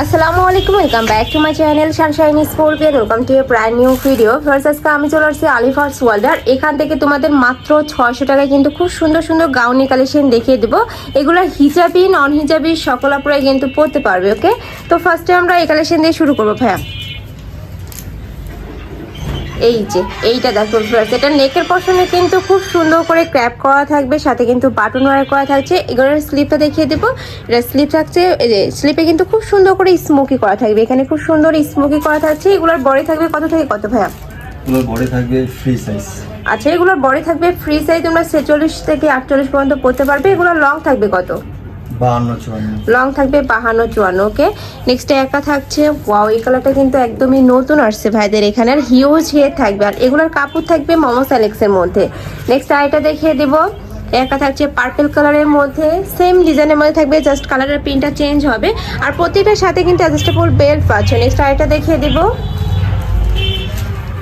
আসসালামু আলাইকুম welcome back to my channel Sunshine Scorpion welcome to a brand new video first আজকে আমি চলে আসছি আলিফার্স ওয়ার্ল্ড আর এখান থেকে তোমাদের মাত্র ছয়শো টাকায় কিন্তু খুব সুন্দর সুন্দর গাউনি কালেকশন দেখিয়ে দেবো। এগুলো হিজাবি নন হিজাবি সকল আপুরাই কিন্তু পড়তে পারবে ওকে তো ফার্স্টে আমরা এই কালেকশন দিয়ে শুরু করব, ভাইয়া। এই যে এইটা দেখো ভিউয়ার্স এটা নেকের পশনে কিন্তু খুব সুন্দর করে ক্র্যাপ করা থাকবে সাথে কিন্তু বাটন ওয়ার করা থাকছে। এগুলোর স্লিপটা দেখিয়ে দেবো। এটা স্লিপ থাকছে এই যে স্লিপে কিন্তু খুব সুন্দর করে স্মোকি করা থাকবে। এখানে খুব সুন্দর স্মোকি করা থাকছে। এগুলোর বড়ি থাকবে কত থেকে কত ভাইয়া? এগুলোর বডি থাকবে ফ্রি সাইজ আচ্ছা এগুলোর বড়ি থাকবে ফ্রি সাইজ তোমরা ছেচল্লিশ থেকে আটচল্লিশ পর্যন্ত পড়তে পারবে। এগুলোর লং থাকবে কত? লং থাকবে বাহান্ন চুয়ান্ন ওকে নেক্সট একা থাকছে ওয়াও এই কালারটা কিন্তু একদমই নতুন আসছে ভাইদের এখানে, আর হিউজ হেড থাকবে, আর এগুলোর কাপড় থাকবে মোমো স্যালেক্সের মধ্যে। নেক্সট আইটা দেখিয়ে দেবো, একা থাকছে পার্পেল কালারের মধ্যে সেম ডিজাইনের মধ্যে থাকবে জাস্ট কালারের প্রিন্টটা চেঞ্জ হবে, আর প্রতিটার সাথে কিন্তু অ্যাডজাস্টেবল বেল্ট পাচ্ছে। নেক্সট আইটা দেখিয়ে দেবো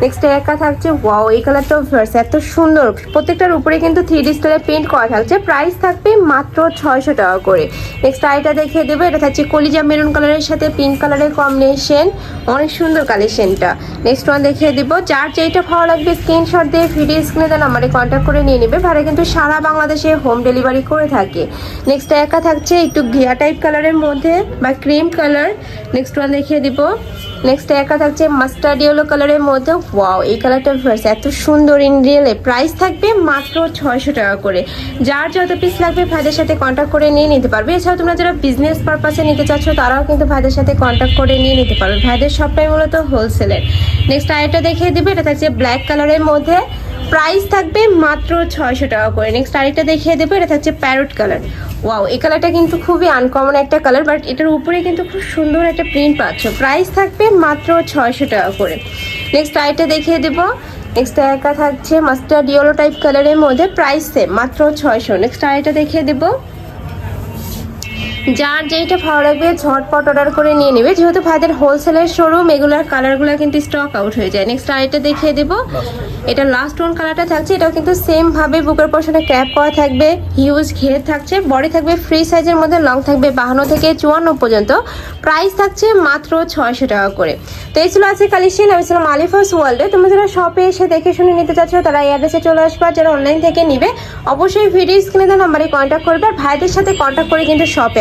নেক্সট একা থাকছে ওয়াও এই কালারটাও ভার্স এত সুন্দর। প্রত্যেকটার উপরে কিন্তু থ্রি ডি স্টাইলে পেন্ট করা থাকছে। প্রাইস থাকবে মাত্র ছয়শো টাকা করে। নেক্সট আইটা দেখিয়ে দেবো, এটা থাকছে কলিজা মেরুন কালারের সাথে পিঙ্ক কালারের কম্বিনেশন অনেক সুন্দর কালেকশনটা নেক্সট ওয়ান দেখিয়ে দিব, যার যেইটা ভালো লাগবে স্ক্রিনশট দিয়ে ভিডিও স্ক্রিনে দেন আমারে কন্ট্যাক্ট করে নিয়ে নেবে। ভাড়া কিন্তু সারা বাংলাদেশে হোম ডেলিভারি করে থাকে। নেক্সট একা থাকছে একটু ঘিয়া টাইপ কালারের মধ্যে বা ক্রিম কালার নেক্সট ওয়ান দেখিয়ে দিব। নেক্সট একা থাকছে মাস্টার্ড ইয়েলো কালারের মধ্যে। ওয়াও এই কালারটা ভার্স এত সুন্দর রিয়েলে প্রাইস থাকবে মাত্র ছয়শো টাকা করে। যার যত পিস লাগবে ভাইদের সাথে কন্ট্যাক্ট করে নিয়ে নিতে পারবে। এছাড়া তোমরা যারা বিজনেস পারপাসে নিতে চাচ্ছ, তারাও কিন্তু ভাইদের সাথে কন্ট্যাক্ট করে নিয়ে নিতে পারবে। ভাইদের সবটাই মূলত হোলসেলের নেক্সট আরেকটা দেখিয়ে দিবে, এটা থাকছে ব্ল্যাক কালারের মধ্যে। প্রাইস থাকবে মাত্র ছয়শো টাকা করে। নেক্সট আরেকটা দেখিয়ে দেবো, এটা থাকছে প্যারোট কালার ওয়াও এই কালারটা কিন্তু খুবই আনকমন একটা কালার বাট এটার উপরে কিন্তু খুব সুন্দর একটা প্রিন্ট পাচ্ছ। প্রাইস থাকবে মাত্র ছয়শো টাকা করে। নেক্সট আরেকটা দেখিয়ে দেবো। নেক্সট একা থাকছে মাস্টার্ড ইয়েলো টাইপ কালারের মধ্যে প্রাইস সেম মাত্র ছয়শো। নেক্সট আরেকটা দেখিয়ে দেবো। যার যেইটা ভালো লাগবে ঝটপট অর্ডার করে নিয়ে নেবে। যেহেতু ভাইদের হোলসেলের শোরুম এগুলার কালারগুলো কিন্তু স্টক আউট হয়ে যায়। নেক্সট আরেকটা দেখিয়ে দেবো। এটা লাস্ট ওয়ান কালারটা থাকছে। এটাও কিন্তু সেম ভাবে বুকের পশনে ক্যাপ করা থাকবে। হিউজ ঘের থাকছে। বডি থাকবে ফ্রি সাইজের মধ্যে লং থাকবে বাহান্ন থেকে চুয়ান্ন পর্যন্ত। প্রাইস থাকছে মাত্র ছয়শো টাকা করে। তো এই ছিল আজকে কালেকশন আমি ছিলাম আলিফাস ওয়ার্ল্ডে। তোমরা যারা শপে এসে দেখে শুনে নিতে চাচ্ছ তারা এই অ্যাড্রেসে চলে আসবে যারা অনলাইন থেকে নিবে অবশ্যই ভিডিও স্ক্রিনে নাম্বারে কন্ট্যাক্ট করবে। আর ভাইদের সাথে কন্ট্যাক্ট করে কিন্তু শপে